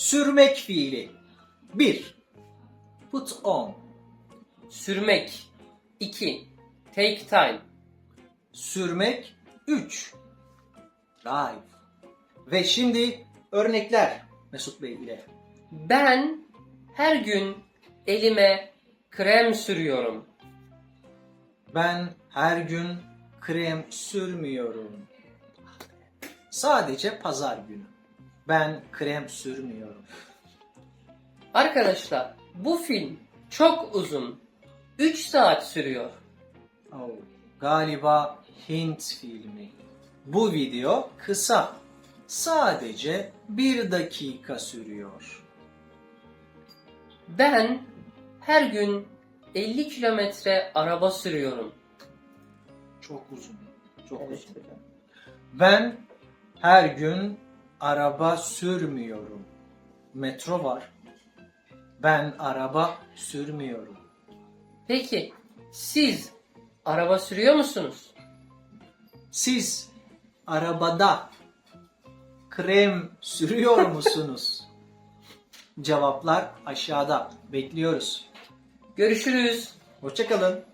Sürmek fiili. 1. Put on. Sürmek. 2. Take time. Sürmek 3. Drive. Ve şimdi örnekler Mesut Bey ile. Ben her gün elime krem sürüyorum. Ben her gün krem sürmüyorum. Sadece pazar günü. Ben krem sürmüyorum. Arkadaşlar bu film çok uzun. 3 saat sürüyor. Oh, galiba Hint filmi. Bu video kısa. Sadece bir dakika sürüyor. Ben her gün 50 kilometre araba sürüyorum. Çok uzun. Çok Evet. uzun. Ben her gün araba sürmüyorum. Metro var. Ben araba sürmüyorum. Peki siz araba sürüyor musunuz? Siz arabada krem sürüyor musunuz? Cevaplar aşağıda. Bekliyoruz. Görüşürüz. Hoşçakalın.